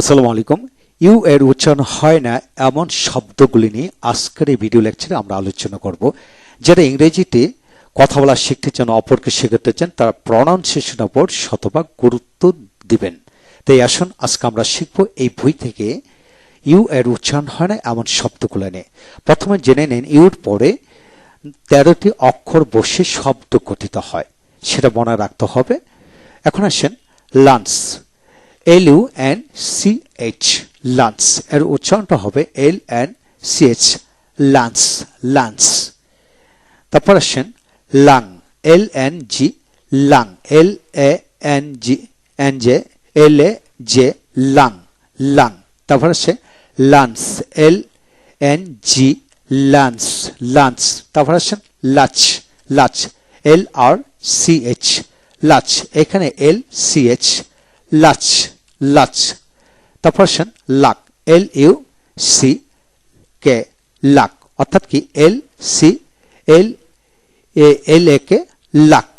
আসসালামু আলাইকুম। ইউ এর উচ্চারণ হয় না এমন শব্দগুলি নিয়ে আজকের এই ভিডিও লেকচারে আমরা আলোচনা করব যারা ইংরেজিতে কথা বলা শিখতে চান, অপরকে শেখাতে চান, তারা প্রনাউন্সিয়েশনের উপর শতভাগ গুরুত্ব দিবেন। তাই আসুন, আজকে আমরা শিখব এই বই থেকে ইউ এর উচ্চারণ হয় না এমন শব্দগুলো নিয়ে। প্রথমে জেনে নেন ইউর পরে তেরোটি অক্ষর বসে শব্দ গঠিত হয়, সেটা মনে রাখতে হবে। এখন আসেন, lunch. L U N C H lunch এর উচ্চারণটা হবে L N C H lunch lunch তারপর আসেন lung L N G lung L A N G N J L A J lung lung তারপর আসে lunch L N G lunch lunch তারপর আসেন লাচ লাচ এল আর সি এইচ লাচ এখানে এল সি এইচ লাচ লাচ তারপর আসেন luck L U C K luck. অর্থাৎ কি? L C L A L A K luck.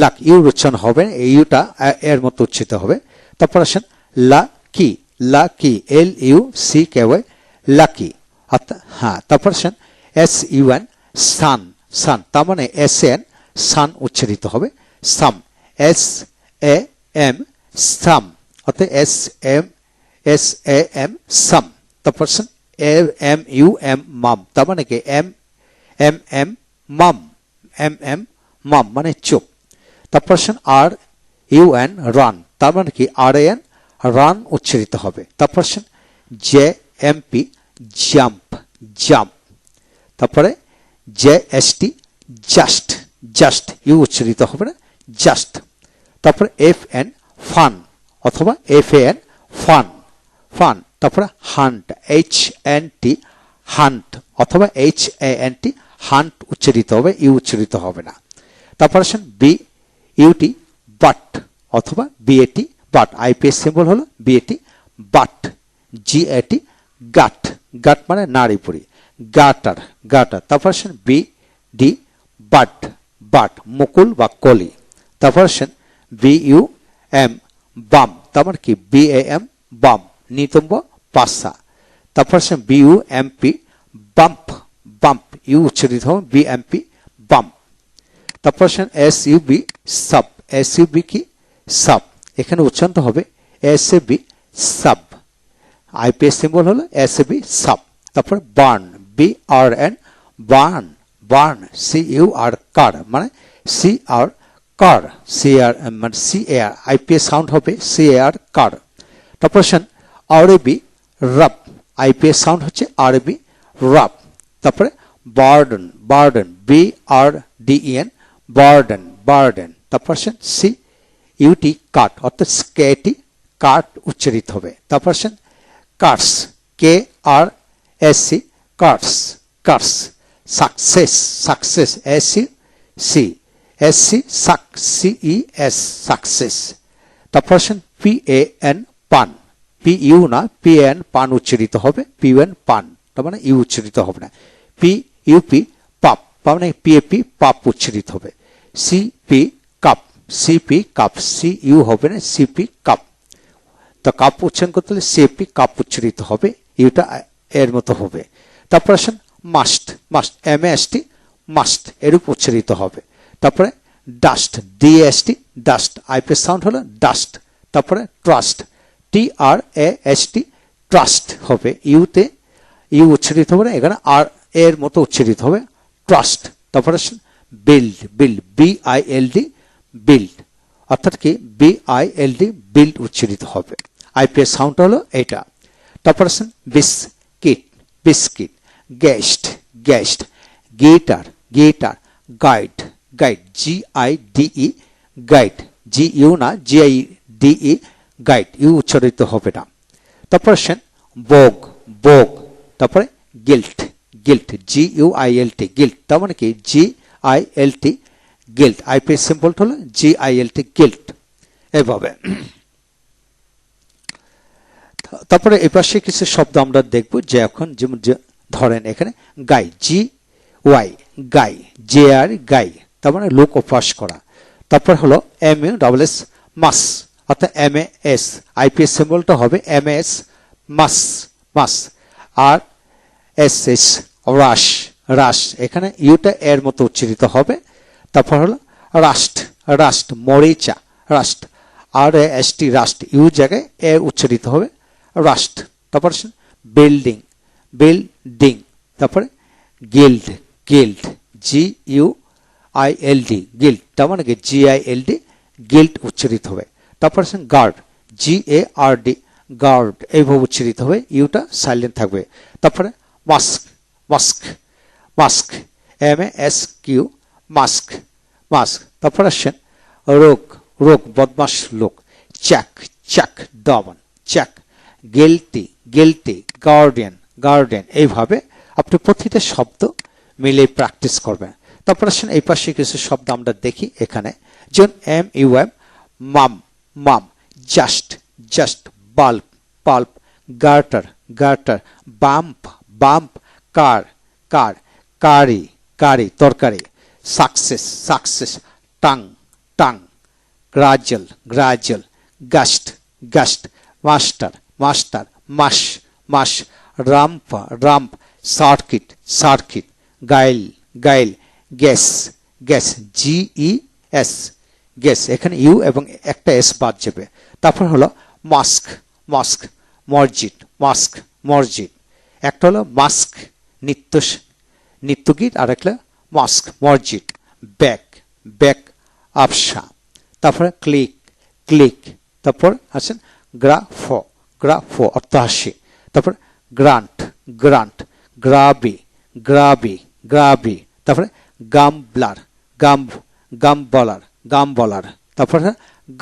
Luck your উচ্চারণ হবে ইউটা এর মতো উচ্চিত হবে। তারপর আসেন lucky lucky L U C K Y lucky. অর্থাৎ হ্যাঁ তারপর আসেন S U N sun sun. তার মানে এস এন সান উচ্চারিত হবে, সাম। এস এ এম সাম। অর্থাৎ S M S A M sum তারপর আসেন এম ইউ এম মাম তার মানে কি? M M M mum M M mum মানে চোখ তারপর আসেন আর ইউ এন রান তার মানে কি? আর এন রান উচ্চারিত হবে। তারপর আসেন J M P jump jump তারপরে J S T just just U উচ্চারিত হবে না? জাস্ট তারপরে এফ এন ফান অথবা এফ এন ফান ফান তারপরে hunt H N T hunt অথবা H A N T hunt উচ্চারিত হবে ইউ উচ্চারিত হবে না। তারপর আসেন বি ইউটি বাট অথবা B A T bat IPS symbol হলো B A T bat G A T gat gat মানে নারীপুরি গাটার গাটার তারপর আসেন বি ডি বাট বাট মুকুল বা কলি, তারপর আসেন বি ইউ এম বাম। তার মানে কি? বি এ এম বাম। নিতম্ব পাসা তারপর আসেন B U M P bump. Bump. U উচ্চারিত হবে বি এম পি বাম তারপর আসেন S U B sub. S U B কি? সাব। এখানে উচ্চারণ হবে S A B sub. IPA's symbol হলো এস এ বি সাব। তারপর burn B R N burn burn C U R cur. মানে C R cur? C R মানে C A R IPA's sound হবে C A R কার। তারপর আসেন R A B rub IPA's sound হচ্ছে R A B rub তারপরে burden burden B R D N burden burden তারপর আসেন C UT কাট। অর্থাৎ স্কেটি কাট উচ্চারিত হবে। তারপর আসেন curse K R S C curse curse. Success success S C C S success তারপর আসেন P A N pun P U না পি এন পান উচ্চারিত হবে পি এন পান তার মানে ইউ উচ্চারিত হবে না। পি ইউপি পাপ। তার মানে পি এ পি পাপ উচ্চারিত হবে। C P cup C P cup C U হবে না সি পি কাপ তো কাপ উচ্চারণ করতে হলে সিএপি কাপ উচ্চারিত হবে। ইউটা এর মতো হবে। তারপর আসেন must must M S T must এরূপ উচ্চারিত হবে। তারপরে dust D S T dust IPA's sound হলো ডাস্ট তারপরে trust T R A S T trust হবে ইউতে ইউ উচ্চারিত হবে না, এখানে আর এর মতো উচ্চারিত হবে ট্রাস্ট তারপরে build build B I L D build অর্থাৎ কি B I L D build উচ্চারিত হবে আইপিএস সাউন্ড হলো এটা, তারপরে biscuit biscuit guest guest guitar guitar guide guide G I D E guide G U না G I D E guide U উচ্চারিত হবে না। তারপর আসেন বোগ বোগ তারপরে guilt guilt G U I L T guilt তার মানে কি? G I L T guilt IPA's symbol হলো G I L T guilt এভাবে। তারপরে এই পাশে কিছু শব্দ আমরা দেখব যে এখন যেমন ধরেন এখানে গাই জি ওয়াই গাই জে আর গাই তার মানে লোক অভ্যাস করা। তারপর হলো M U double S mass অর্থাৎ এম এ এস আইপিএস সিম্বলটা হবে M S mass mass R S S rush rush এখানে ইউটা এর মতো উচ্চারিত হবে। তারপর হলো রাস্ট রাস্ট মরিচা rust R S T rust U জায়গায় এ উচ্চারিত হবে রাস্ট তারপর বিল্ডিং বিল্ডিং তারপরে guild guild G U I L D guild তার মানে কি G I L D guild উচ্চারিত হবে তারপর আছেন guard G A R D guard এইভাবে উচ্চারিত হবে ইউটা সাইলেন্ট থাকবে তারপরে mask mask mask M A S Q mask mask তারপর আসছেন রোগ রোগ বদমাস লোক চ্যাক চ্যাক দমন check guilty guilty guardian guardian এইভাবে আপনি প্রতিটা শব্দ মিলে প্র্যাকটিস করবেন তারপর আসেন এই পাশে কিছু শব্দ আমরা দেখি এখানে। যেমন M U M mum mum, just just, bulb pulp garter garter, bump bump, car car, curry curry, তরকারি, success success, tongue tongue, গ্রাজল গ্রাজল, gust gust, master master, muss muss, rump rump, circuit circuit, গাইল গাইল gas gas E S gas এখানে U এবং একটা S বাদ যাবে। তারপর হলো মাস্ক। মাস্ক. মসজিদ। মাস্ক। মসজিদ। একটা হলো মাস্ক, নিত্য নিত্যগীত, আর একটা মাস্ক, মসজিদ। ব্যাক ব্যাক আবসা তারপরে ক্লিক। ক্লিক। তারপর আছেন গ্রাফ। গ্রাফ অর্থ হাসি তারপর গ্রান্ট। গ্রান্ট। গ্রাবি। গ্রাবি। গ্রাবি। তারপরে গামব্লার গাম গাম বলার গাম বলার তারপর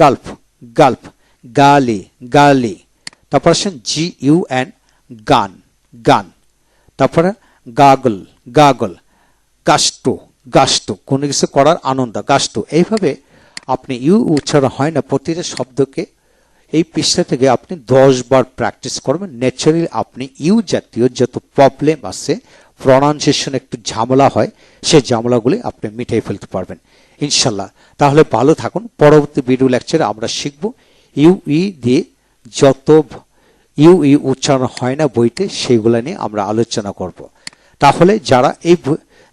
গাল্প গাল্প গালি গালি। তারপর আছেন জি ইউ এন গান গান। তারপরে গাগল গাগল গাস্টো গাস্টো কোনো কিছু করার আনন্দ গাস্টো এইভাবে আপনি ইউ উচ্চারণ হয় না, প্রতিটা শব্দকে এই পৃষ্ঠা থেকে আপনি দশ বার প্র্যাকটিস করবেন। ন্যাচারালি আপনি ইউ জাতীয় যত প্রবলেম আছে প্রনাউন্সিয়েশন একটু ঝামেলা হয়, সেই ঝামেলাগুলি আপনি মিটাই ফেলতে পারবেন। ইনশাল্লাহ। তাহলে ভালো থাকুন। পরবর্তী ভিডিও লেকচারে আমরা শিখব ইউ ই দিয়ে যত ইউ ই উচ্চারণ হয় না বইতে সেইগুলো নিয়ে আমরা আলোচনা করব। তাহলে যারা এই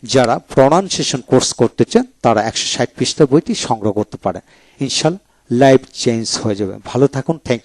যারা প্রনাউন্সিয়েশন কোর্স করতে চান, তারা একশো ষাট পৃষ্ঠা বইটি সংগ্রহ করতে পারেন। ইনশাল্লাহ লাইফ চেঞ্জ হয়ে যাবে। ভালো থাকুন। থ্যাংক